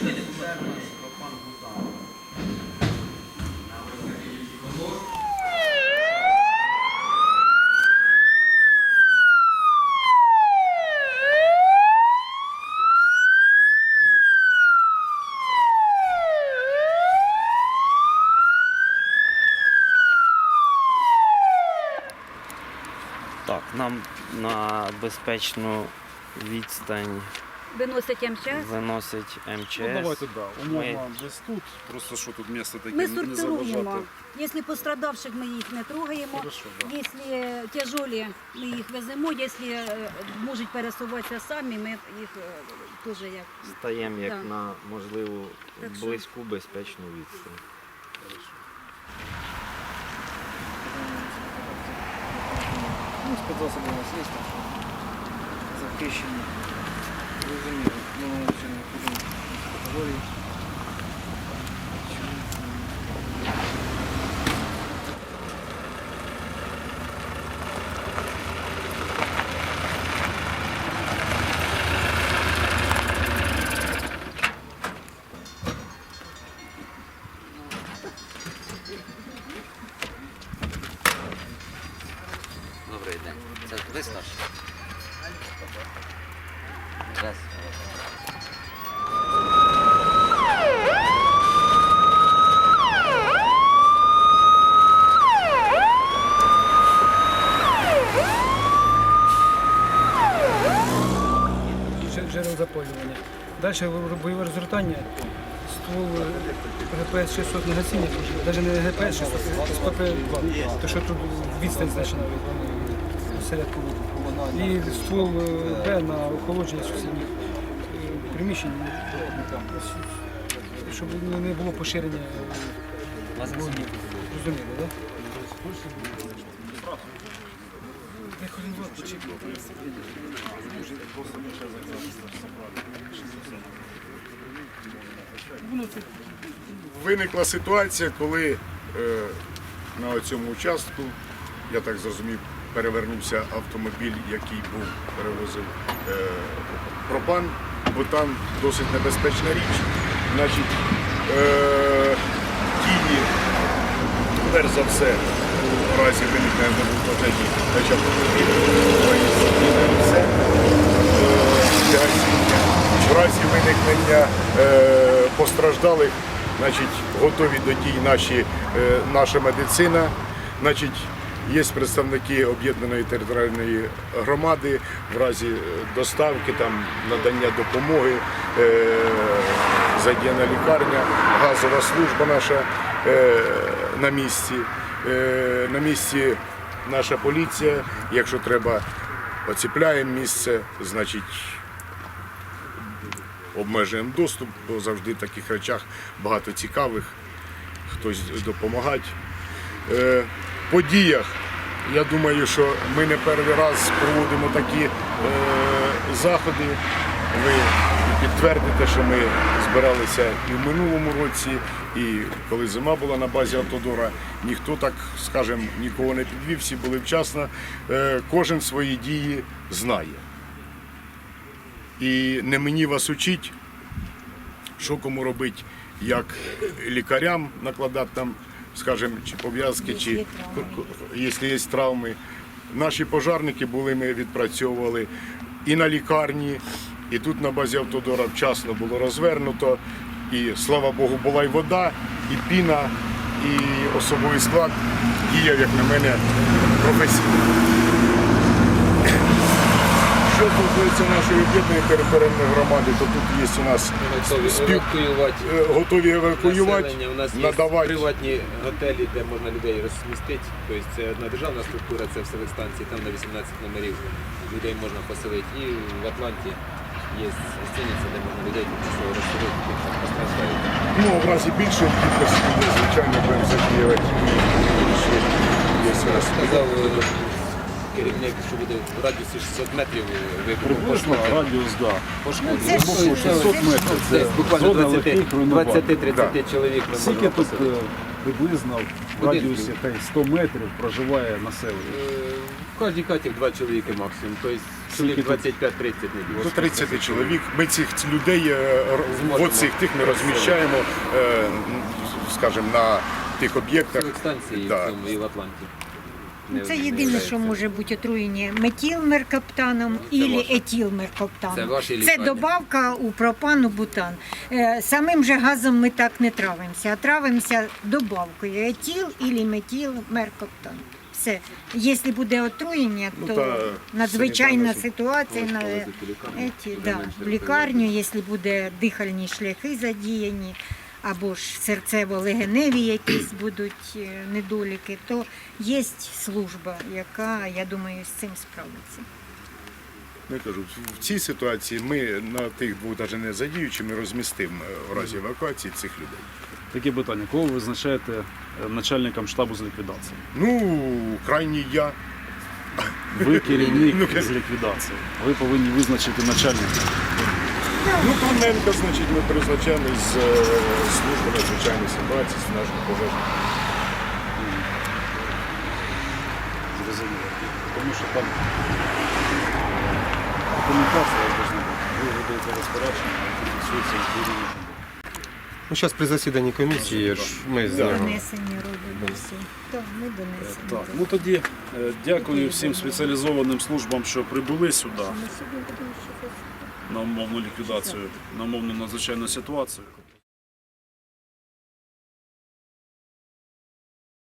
Так, нам на безпечну відстань Виносять МЧС. виносить МЧС. Ну, давайте, да, умовно, Ми- десь тут. Просто що тут місце таке, Ми не сортируємо. заважати. Якщо пострадавших, ми їх не трогаємо. Хорошо, да. Якщо тяжелі, ми їх веземо. Якщо е, можуть пересуватися самі, ми їх е, теж як. Стаємо як Да. на можливу Так що- близьку безпечну відстань. Ну, спецзасоби у нас є там, що захищені. Зрозуміло. Ну, ще не будемо категорії. Добрий день. Це старший? Раз. Дже- Джерел запалювання. Далі бойове розгортання. Ствол е, ГПС 600 не гасіння, навіть не ГПС 600, а СПП-2. То що тут відстань значена від середку. І ствол е, Б на охолодження сусідніх е, приміщень, щоб не- було поширення е. Розуміли, так? Виникла ситуація, коли е, на цьому участку, я так зрозумів, перевернувся автомобіль, який був, перевозив е, пропан, бо там досить небезпечна річ. Значить, е, перш за все, у разі виникнення пожежі, значить автомобіль, все. Е, гасіння. В разі виникнення е, постраждалих, значить, готові до дій наші, е, наша медицина. Значить, є представники об'єднаної територіальної громади в разі е, доставки, там, надання допомоги, е, задіяна лікарня, газова служба наша е, на місці. Е, на місці наша поліція, якщо треба, оціпляємо місце, значить обмежуємо доступ, бо завжди в таких речах багато цікавих, хтось допомагати. Е, по діях, я думаю, що ми не перший раз проводимо такі е, заходи. Ви підтвердите, що ми збиралися і в минулому році, і коли зима була на базі Автодора, ніхто так, скажімо, нікого не підвів, всі були вчасно. Е, кожен свої дії знає. І не мені вас учить, що кому робити, як лікарям накладати там, скажімо, чи пов'язки, чи якщо є травми. Наші пожарники були, ми відпрацьовували і на лікарні, і тут на базі Автодора вчасно було розвернуто. І слава Богу, була і вода, і піна, і особовий склад діяв, як на мене, професійно. Що стосується нашої об'єднаної територіальної громади, то тут є у нас Готові спів- евакуювати е, готові евакуювати, населення. У нас є надавати. приватні готелі, де можна людей розмістити. Тобто це одна державна структура, це в селих станцій, там на 18 номерів людей можна поселити. І в Атланті є гостиниця, де можна людей тимчасово розселити, які там постраждають. Ну, в разі більшої кількості людей, звичайно, будемо задіювати. Більше є нас Сказав е, керівник, що буде в радіусі 600 метрів приблизно радіус, да. пошкоджень. Глибоко 600 метрів. Це Десь буквально зона легких 20 руйнувань. 20-30 чоловік ми Скільки можемо тут е, приблизно в радіусі хай 100 метрів проживає населення. Е, В кожній хаті два чоловіки максимум, тобто чоловік 25-30 не більше. До 30 чоловік. Ми цих людей е, в оцих тих ми розміщаємо, е, скажімо, на тих об'єктах. Станції Да. в цьому і в Атланті. Ну, Не- Це єдине, що може бути отруєння метилмеркаптаном Це і ваше. етилмеркаптаном. Це добавка у пропану бутан. Е, Самим же газом ми так не травимося, а травимося добавкою етил і метилмеркаптан. Все. Якщо буде отруєння, Ну, то та надзвичайна санітарна ситуація на у лікарню, еті, буде да, менше в лікарню, якщо буде дихальні шляхи задіяні, або ж серцево-легеневі якісь будуть е, недоліки, то є служба, яка, я думаю, з цим справиться. Я кажу, в- в цій ситуації ми на тих двох навіть не задіючи, ми розмістимо е, в разі евакуації цих людей. Таке питання. Кого ви визначаєте е, начальником штабу з ліквідації? Ну, крайній я. Ви керівник з ліквідації. Ви повинні визначити начальника. Ну, Паненка, значить, ми призначаємо з е, служби надзвичайної ситуації, з нашого пожежного. Зрозуміло. Тому що там комунікація должна бути. Ви видаєте розпорядження, які фіксуються відповідні. Ну, зараз при засіданні комісії ж ми з нього. Донесення робимо всі. Так, ми донесемо. Так, ну тоді е, дякую всім спеціалізованим службам, що прибули сюди на умовну ліквідацію, на умовну надзвичайну ситуацію.